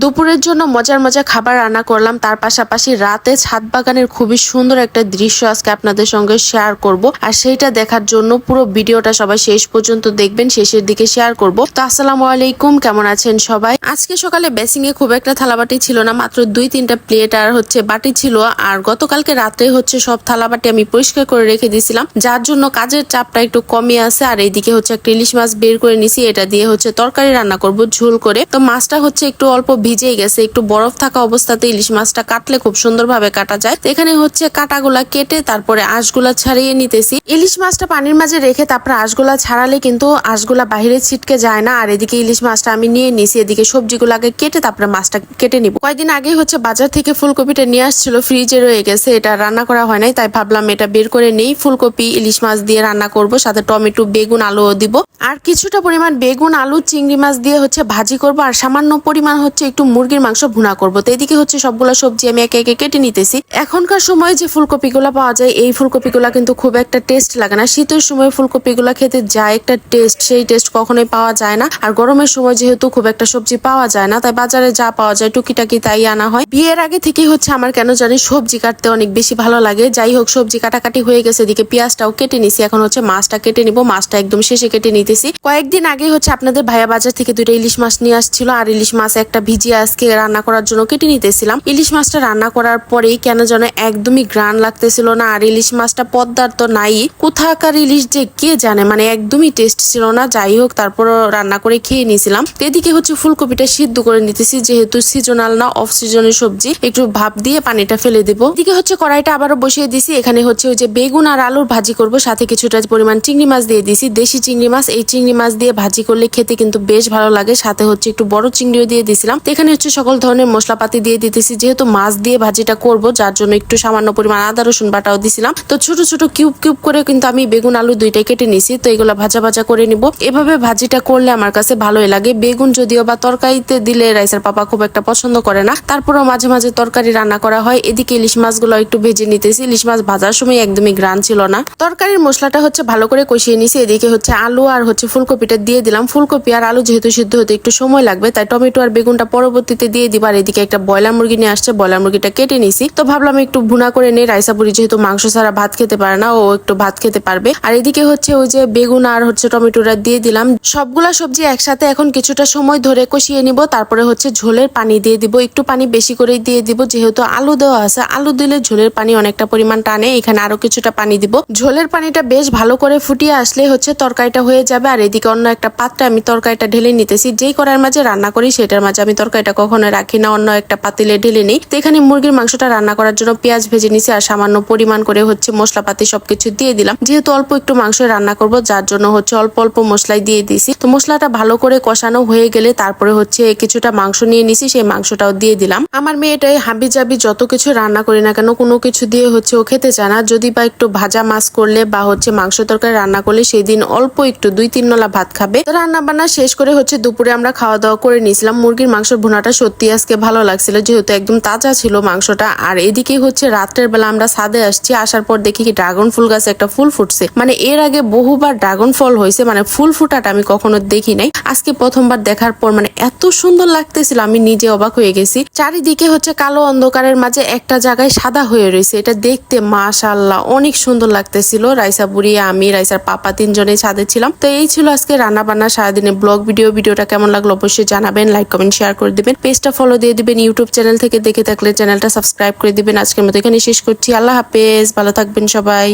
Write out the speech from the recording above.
দুপুরের জন্য মজার মজার খাবার রান্না করলাম। তার পাশাপাশি রাতে ছাদ বাগানের খুবই সুন্দর একটা দৃশ্য আজকে আপনাদের সঙ্গে শেয়ার করব। আর সেইটা দেখার জন্য পুরো ভিডিওটা সবাই শেষ পর্যন্ত দেখবেন, শেষের দিকে শেয়ার করব। তো আসসালামু আলাইকুম, কেমন আছেন সবাই? আজকে সকালে বেসিং এ খুব একটা থালাবাটি ছিল না, মাত্র দুই তিনটা প্লেট আর হচ্ছে বাটি ছিল। আর গতকালকে রাতে হচ্ছে সব থালাবাটি আমি পরিষ্কার করে রেখে দিয়েছিলাম, যার জন্য কাজের চাপটা একটু কমে আছে। আর এইদিকে হচ্ছে একটা ইলিশ মাছ বের করে নিছি এটা দিয়ে হচ্ছে তরকারি রান্না করব ঝোল করে। তো মাছটা হচ্ছে একটু অল্প ভিজেই গেছে। একটু বরফ থাকা অবস্থাতে ইলিশ মাছটা কাটলে খুব সুন্দরভাবে কাটা যায়। এখানে হচ্ছে কাটাগুলা কেটে তারপরে আঁশগুলা ছাড়িয়ে নিতেছি। ইলিশ মাছটা পানির মাঝে রেখে তারপরে আঁশগুলা ছাড়ালে কিন্তু আঁশগুলা বাহিরে ছিটকে যায় না। আর এদিকে ইলিশ মাছটা আমি নিয়ে নিছি। এদিকে সবজিগুলাকে কেটে তারপরে মাছটা কেটে নিব। কয়েকদিন আগে হচ্ছে বাজার থেকে ফুলকপিটা নিয়ে আসছিল। ফ্রিজে রয়ে গেছে। এটা রান্না করা হয় নাই, তাই ভাবলাম এটা বের করে নেই। ফুলকপি, ইলিশ মাছ দিয়ে রান্না করব। সাথে টমেটো, বেগুন, আলুও দিব। আর কিছুটা পরিমাণ বেগুন, আলু, চিংড়ি মাছ দিয়ে হচ্ছে ভাজি করব। আর সামান্য পরিমাণ হচ্ছে মুরগির মাংস ভুনা করব। তো এদিকে হচ্ছে সবগুলো সবজি আমি একে একে কেটে নিতেছি। এখনকার সময় যে ফুলকপিগুলো পাওয়া যায়, এই ফুলকপিগুলো কিন্তু খুব একটা টেস্ট লাগে না। শীতের সময় ফুলকপিগুলো খেতে যায় একটা টেস্ট সেই টেস্ট কখনোই পাওয়া যায় না। আর গরমের সময় যেহেতু খুব একটা সবজি পাওয়া যায় না, তাই বাজারে যা পাওয়া যায় টুকিটাকি তাই আনা হয়। বিয়ের আগে থেকেই হচ্ছে আমার কেন জানি সবজি কাটতে অনেক বেশি ভালো লাগে। যাই হোক, সবজি কাটাকাটি হয়ে গেছে, এদিকে পেঁয়াজটাও কেটে নিছি। এখন হচ্ছে মাছটা কেটে নিব। মাছটা একদম শেষে কেটে নিতেছি। কয়েকদিন আগে হচ্ছে আপনাদের ভাইয়া বাজার থেকে দুটো ইলিশ মাছ নিয়ে আসছিল। আর ইলিশ মাছ একটা ভিজিয়ে আজকে রান্না করার জন্য কেটে নিতেছিলাম। ইলিশ মাছটা রান্না করার পরেই কেন যেন একদমই গ্রান লাগতেছিল না, আর ইলিশ মাছটা পদ্মার তো নাই। কোথাকার ইলিশ যে কে জানে মানে একদমই টেস্ট ছিল না। যাই হোক তারপর রান্না করে খেয়ে নিয়েছিলাম। এদিকে হচ্ছে ফুলকপিটা সিদ্ধ করে নিতেছি, যেহেতু সিজনাল না অফ সিজনের সবজি। একটু ভাপ দিয়ে পানিটা ফেলে দেবো। এদিকে হচ্ছে কড়াইটা আবারও বসিয়ে দিছি। এখানে হচ্ছে ওই যে বেগুন আর আলুর ভাজি করব, সাথে কিছুটা পরিমাণ চিংড়ি মাছ দিয়ে দিছি। দেশি চিংড়ি মাছ, এই চিংড়ি মাছ দিয়ে ভাজি করলে খেতে কিন্তু বেশ ভালো লাগে। সাথে হচ্ছে একটু বড় চিংড়িও দিয়ে দিছিলাম। তো এখানে হচ্ছে সকল ধরনের মশলাপাতি দিয়ে দিতেছি। যেহেতু মাছ দিয়ে ভাজিটা করব, যার জন্য একটু সামান্য পরিমাণ আদা, রসুন বাটাও দিছিলাম। তো ছোট ছোট কিউব কিউব করে কিন্তু আমি বেগুন, আলু দুইটাই কেটে নিছি। তো এগুলো ভাজা ভাজা করে নিব। এভাবে ভাজিটা করলে আমার কাছে ভালোই লাগে। বেগুন যদিও বা তরকারিতে দিলে রাইসের পাপা খুব একটা পছন্দ করে না। তারপরও মাঝে মাঝে তরকারি রান্না করা হয়। এদিকে ইলিশ মাছগুলো একটু ভেজে নিতেছি। ইলিশ মাছ ভাজার সময় একদমই গ্রান ছিল না। তরকারির মশলাটা হচ্ছে ভালো করে কষিয়ে নিছি। এদিকে হচ্ছে আলু আর হচ্ছে ফুলকপিটা দিয়ে দিলাম। ফুলকপি আর আলু যেহেতু সিদ্ধ হতে একটু সময় লাগবে, তাই টমেটো আর বেগুনটা পরবর্তীতে দিয়ে দিবার এদিকে একটা ব্রয়লার মুরগি নিয়ে আসছে, ব্রয়লার মুরগিটা কেটে নিছি। তো ভাবলাম একটু ভুনা করে নেই রাইসা বুড়ি যেহেতু মাংস ছাড়া ভাত খেতে পারে না, ও একটু ভাত খেতে পারবে। আর এদিকে হচ্ছে ওই যে বেগুন আর হচ্ছে টমেটোটা দিয়ে দিলাম। সবগুলা সবজি একসাথে এখন কিছুটা সময় ধরে কষিয়ে নিব, তারপরে হচ্ছে ঝোলের পানি দিয়ে দিব। একটু পানি বেশি করে দিয়ে দিব, যেহেতু আলু দেওয়া আছে। আলু দিলে ঝোলের পানি অনেকটা পরিমাণ টানে, এখানে আরও কিছুটা পানি দিব। ঝোলের পানিটা বেশ ভালো করে ফুটিয়ে আসলে হচ্ছে তরকারিটা হয়ে যাবে। আর এদিকে অন্য একটা পাত্রে আমি তরকারিটা ঢেলে নিতেছি। যেই করার মাঝে রান্না করি, সেটার মাঝে আমি তরকারিটা কখনো রাখি না, অন্য একটা পাতিলে ঢেলে নিই। তো এখানে মুরগির মাংসটা রান্না করার জন্য পেঁয়াজ ভেজে নিছি আর সামান্য পরিমাণ করে হচ্ছে মশলাপাতি সবকিছু দিয়ে দিলাম। যেহেতু অল্প একটু মাংস রান্না করব, যার জন্য হচ্ছে অল্প অল্প মশলাই দিয়ে দিছি তো মশলাটা ভালো করে কষানো হয়ে গেলে তারপরে হচ্ছে কিছুটা মাংস নিয়ে নিছি, সেই মাংসটাও দিয়ে দিলাম। আমার মেয়েটাই হাবি জাবি যত কিছু রান্না করি না কেন, কোনো কিছু দিয়ে হচ্ছে ও খেতে চায় না। যদি বা একটু ভাজা মাছ করলে বা হচ্ছে মাংস তরকারি রান্না করলে সেই দিন অল্প একটু দুই তিন নলা ভাত খাবে। তো রান্না বান্না শেষ করে হচ্ছে দুপুরে আমরা খাওয়া দাওয়া করে নিয়েছিলাম। মুরগির মাংসের ভুনাটা সত্যি আজকে ভালো লাগছিল, যেহেতু একদম তাজা ছিল মাংসটা। আর এদিকে হচ্ছে রাত্রের বেলা আমরা সাদে আসছি, আসার পর দেখি কি ড্রাগন ফুল গাছে একটা ফুল ফুটছে। মানে এর আগে বহুবার ড্রাগন ফল হয়েছে মানে ফুল ফুটাটা আমি কখনো দেখি নাই। আজকে প্রথমবার দেখার পর মানে এত সুন্দর লাগতেছিল, আমি নিজে অবাক হয়ে গেছি। চারিদিকে হচ্ছে কালো অন্ধকারের মাঝে একটা জায়গায় সাদা হয়ে রয়েছে, এটা দেখতে মাশাল্লাহ অনেক সুন্দর লাগতেছিল। রাইসা বুড়ি, আমি, রাইসার পাপা তিনজনে ছাদে ছিলাম। তো এই ছিল আজকে রান্না বান্না সারাদিনে ব্লগ ভিডিও। ভিডিওটা কেমন লাগল অবশ্যই জানাবেন, লাইক, কমেন্ট, শেয়ার করে দেবেন। পেজটা ফলো দিয়ে দিবেন ইউটিউব চ্যানেল থেকে দেখে থাকলে চ্যানেলটা সাবস্ক্রাইব করে দিবেন। আজকের মতো এখানে শেষ করছি। আল্লাহ হাফেজ, ভালো থাকবেন সবাই।